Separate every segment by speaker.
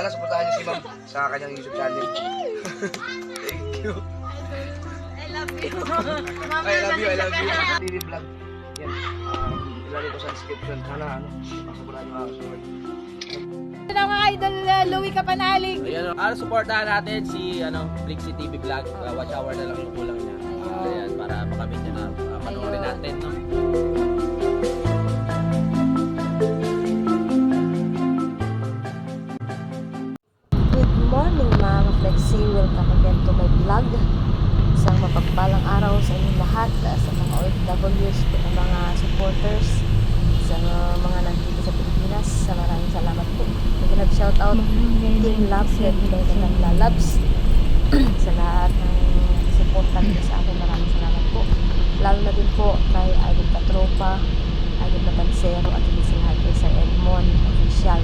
Speaker 1: Sana supportahan niyo si ma'am sa kanyang YouTube channel. Thank you.
Speaker 2: I love you.
Speaker 1: I love you, I love you. TV vlog. Yan. Um, ilalagay ko sa description. Sana ano, supportahan niyo kasunod.
Speaker 2: Ito na mga idol, uh, Louie Kapanalig.
Speaker 3: Ayan, para supportahan natin si ano, Flixie TV Vlog. Uh, watch hour na lang yung kulang niya. Uh, ayan, para makamit niya na uh, panoorin natin. No?
Speaker 4: Mga Flexi. Welcome again to my vlog. Isang mapagpalang araw sa inyong lahat, ah, sa mga OFWs, sa mga supporters, sa mga nandito sa Pilipinas. Sa maraming salamat po. Mag nag-shout out Team Labs, ng Labs. sa lahat ng suporta nila sa akin. Maraming salamat po. Lalo na din po kay Idol Katropa, Idol Matansero, at hindi sa lahat Sir Edmond, official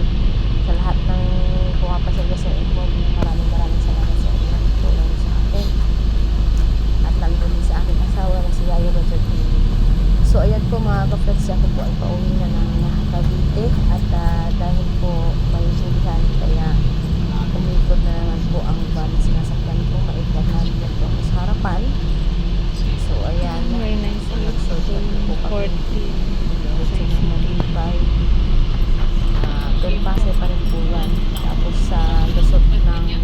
Speaker 4: sa lahat ng pumapasaya sa Edmond. Maraming maraming salamat sa inyo ng tulong sa akin. Lalo din sa aking asawa na si Yayo Roger TV. So ayan po mga kapatid, ako po ay pauwi na ng Cavite at ah, dahil po may sulihan kaya umikot na naman po ang van na sinasakyan ko. Maikot na rin po ako sa harapan. So ayan. So nagsulat po kami. Diretso na Malibay. Ah, Del Pase pa rin po yan. Tapos sa lusot ng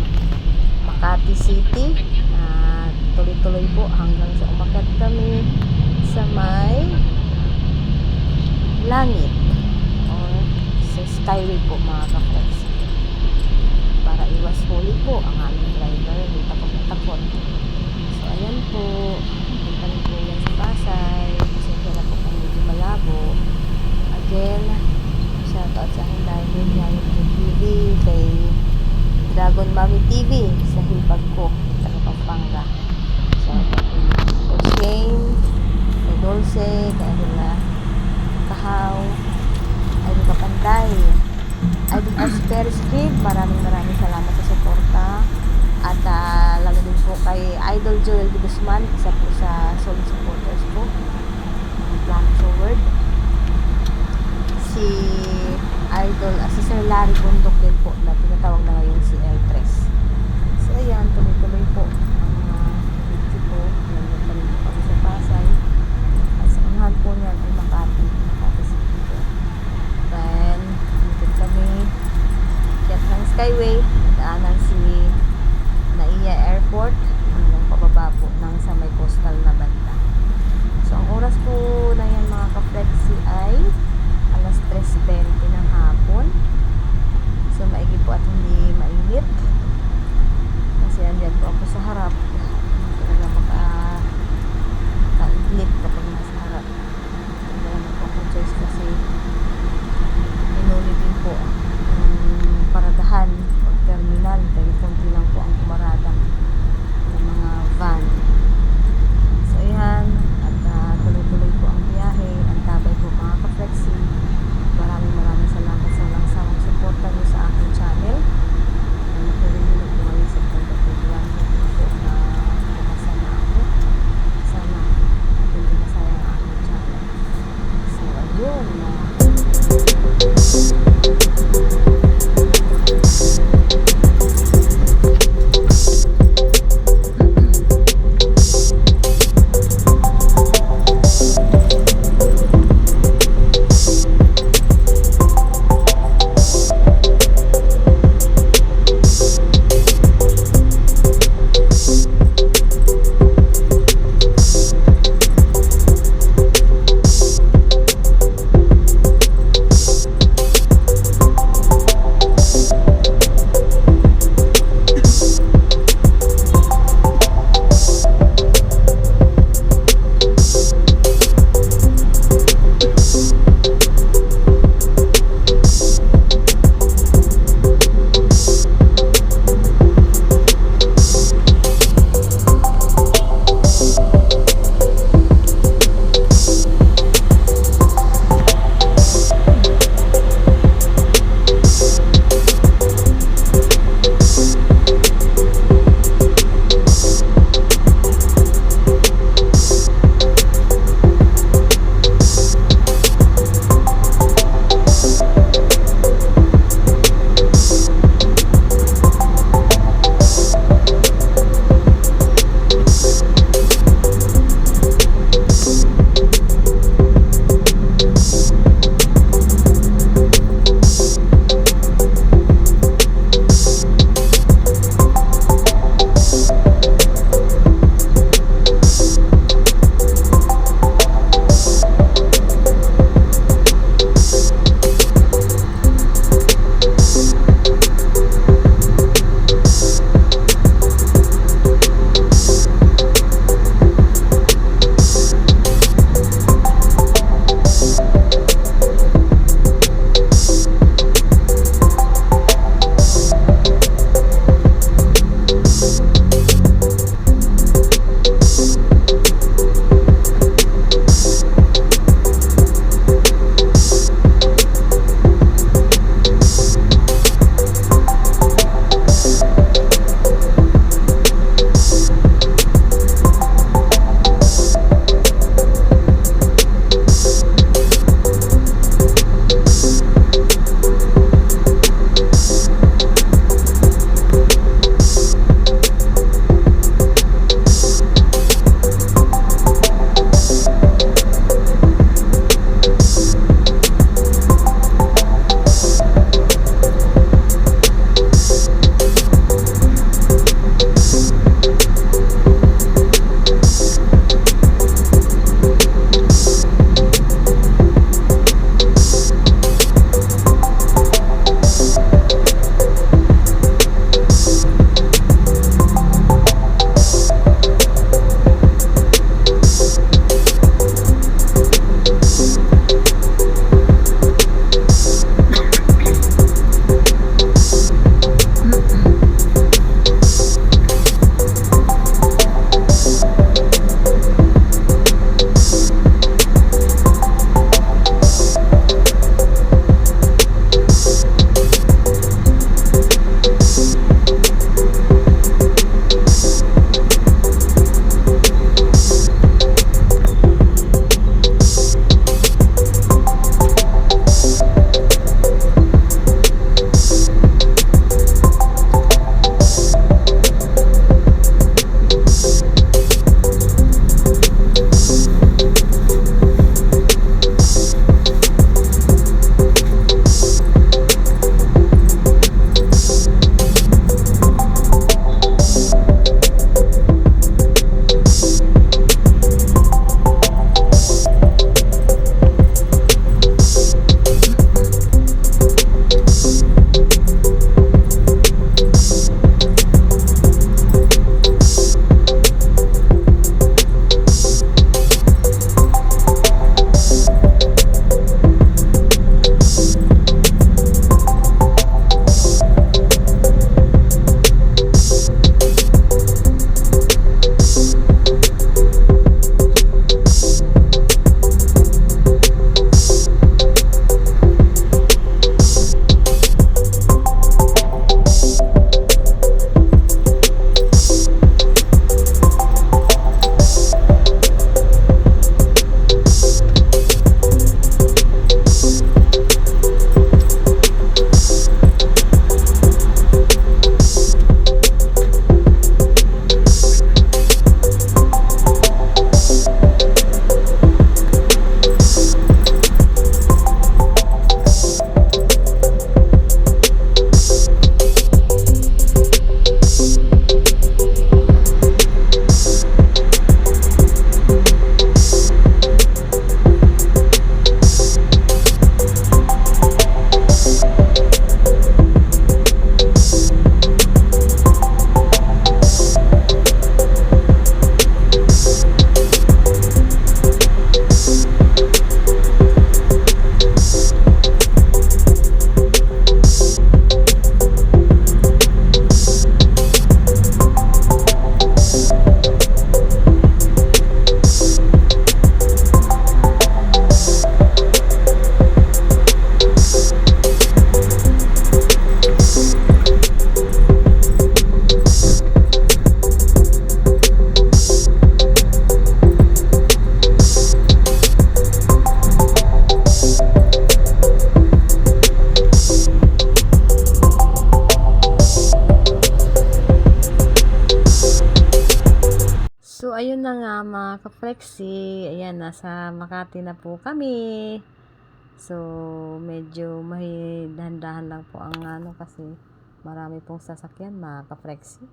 Speaker 4: Makati City. Ah, tuloy-tuloy po hanggang sa umakyat kami sa may langit or sa skyway po mga ka-friends. Para iwas huli po ang aming driver. May takot na takot. So ayan po. Punta rin po yan sa Pasay. Pasensya na po kung medyo malabo. Again, shoutout sa aking dahil Yayo TV, kay Dragon Mami TV sa hipag ko sa Pampanga. Shoutout din kay Shane, kay Dulce, kay Adela Kahaw, Idol Kapanday, Idol Asper Street, maraming maraming salamat sa suporta. At ah, lalo din po kay Idol Joel Guzman, isa po ka-flexi. Ayan, nasa Makati na po kami. So, medyo may dahan-dahan lang po ang ano kasi marami pong sasakyan mga ka-flexi.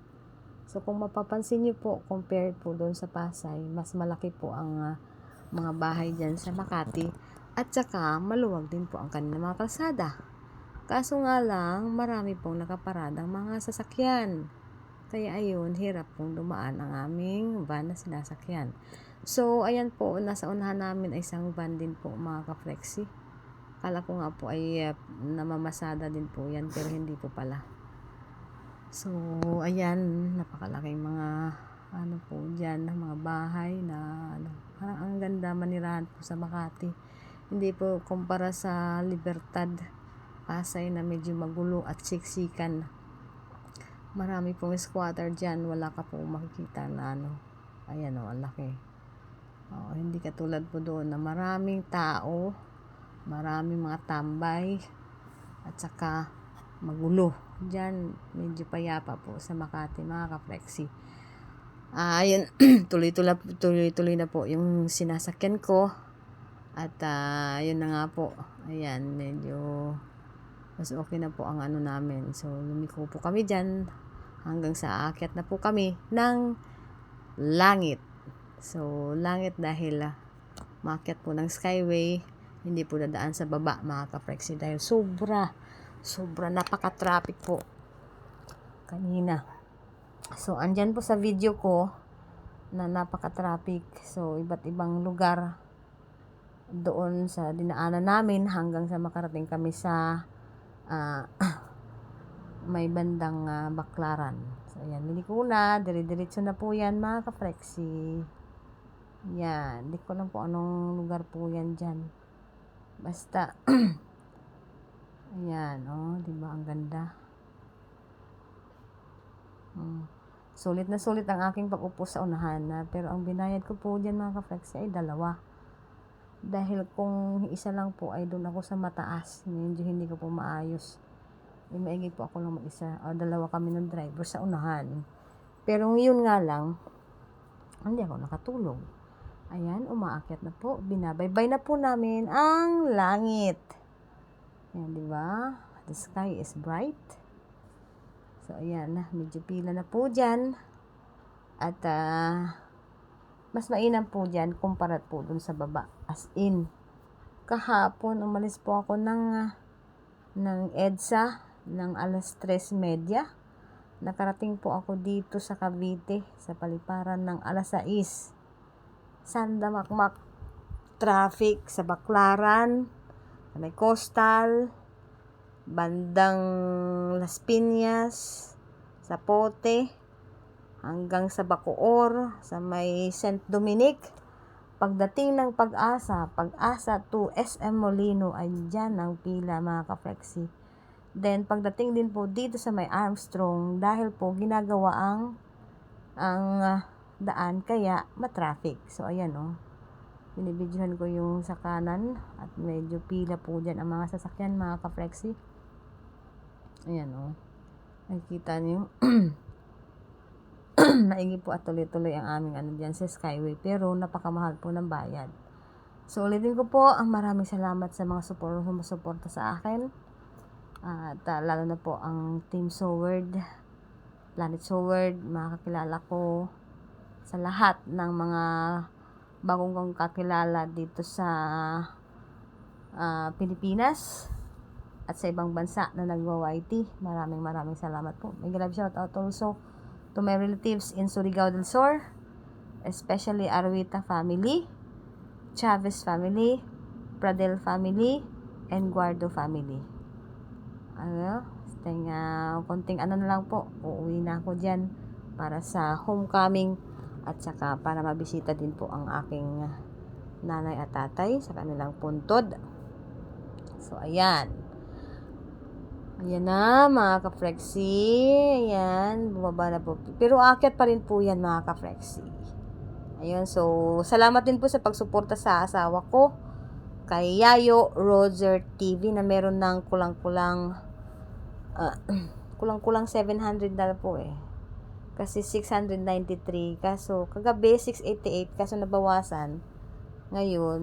Speaker 4: So, kung mapapansin niyo po, compared po doon sa Pasay, mas malaki po ang ah, mga bahay dyan sa Makati. At saka, maluwag din po ang kanilang mga kalsada. Kaso nga lang, marami pong nakaparadang mga sasakyan. Kaya ayun, hirap pong dumaan ang aming van na sinasakyan. So, ayan po, nasa unahan namin ay isang van din po mga ka-flexi. Kala ko nga po ay uh, namamasada din po yan, pero hindi po pala. So, ayan, napakalaking mga ano po dyan, mga bahay na ano, parang ang ganda manirahan po sa Makati. Hindi po kumpara sa Libertad, Pasay na medyo magulo at siksikan. Marami pong squatter dyan, wala ka po makikita na ano. Ayan o, ang laki. Oo, hindi katulad po doon na maraming tao, maraming mga tambay, at saka magulo. Diyan, medyo payapa po sa Makati, mga ka-flexi. Ah, ayun, tuloy-tuloy, tuloy-tuloy na po yung sinasakyan ko. At ah, yun na nga po. Ayan, medyo mas okay na po ang ano namin. So, lumiko po kami dyan hanggang sa aakyat na po kami ng langit. So, langit dahil uh, po ng skyway, hindi po dadaan sa baba mga ka-flexi dahil sobra, sobra napaka-traffic po kanina. So, andyan po sa video ko na napaka-traffic. So, iba't ibang lugar doon sa dinaanan namin hanggang sa makarating kami sa ah, may bandang ah, baklaran. So, ayan, liliko na. Dire-diretso na po yan, mga ka-flexi. Yan. Hindi ko lang po anong lugar po yan dyan. Basta, ayan, oh, di ba ang ganda? Hmm. Sulit na sulit ang aking pag-upo sa unahan na, pero ang binayad ko po dyan mga ka-flexi ay dalawa. Dahil kung isa lang po ay doon ako sa mataas, medyo hindi ko po maayos. May maigi po ako lang mag-isa. O, dalawa kami ng driver sa unahan. Pero yun nga lang, hindi ako nakatulog. Ayan, umaakyat na po. Binabaybay na po namin ang langit. Ayan, di ba? The sky is bright. So, ayan. Medyo pila na po dyan. At, ah, mas mainam po dyan kumpara po dun sa baba. As in, kahapon umalis po ako ng, ah, ng EDSA ng alas 3.30. Nakarating po ako dito sa Cavite sa paliparan ng alas 6. Sandamakmak traffic sa Baklaran, sa may Coastal, bandang Las Piñas, sa Pote, hanggang sa Bacoor, sa may St. Dominic. Pagdating ng pag-asa, pag-asa to SM Molino, ay dyan ang pila mga ka-flexi. Then, pagdating din po dito sa may Armstrong, dahil po ginagawa ang ang ah, daan, kaya matraffic. So, ayan. Oh. Binibidyohan ko yung sa kanan at medyo pila po dyan ang mga sasakyan, mga ka-flexi. Ayan. Oh. Nakikita niyo. maigi po at tuloy-tuloy ang aming ano dyan sa Skyway. Pero napakamahal po ng bayad. So, ulitin ko po, ang maraming salamat sa mga support, sumusuporta sa akin. At uh, lalo na po ang Team Soward, Planet Soward, mga kakilala ko sa lahat ng mga bagong kong kakilala dito sa uh, Pilipinas at sa ibang bansa na nagwa-YT. Maraming maraming salamat po. May grab shout out also to my relatives in Surigao del Sur, especially Arwita family, Chavez family, Pradel family, and Guardo family. Ano, ting, uh, konting ano na lang po, uuwi na ako dyan para sa homecoming at saka para mabisita din po ang aking nanay at tatay sa kanilang puntod. So, ayan. Ayan na, mga ka-flexi. Ayan, bumaba na po. Pero aakyat pa rin po yan, mga ka-flexi. Ayun, so, salamat din po sa pagsuporta sa asawa ko kay Yayo Roger TV na meron ng kulang-kulang uh, kulang-kulang 700 na po eh. Kasi 693. Kaso, kagabi 688. Kaso nabawasan. Ngayon,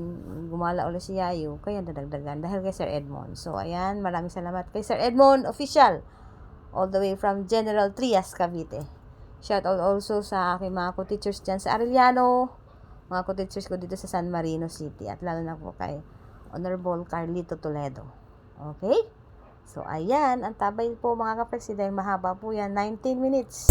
Speaker 4: gumala ulit si Yayo. Kaya nadagdagan. Dahil kay Sir Edmond. So, ayan. Maraming salamat kay Sir Edmond. Official. All the way from General Trias, Cavite. Shout out also sa aking mga co-teachers dyan sa Arellano. Mga co-teachers ko dito sa San Marino City. At lalo na po kay Honorable Carlito Toledo. Okay? So, ayan. Ang tabay po mga kapreksi dahil mahaba po yan. 19 minutes.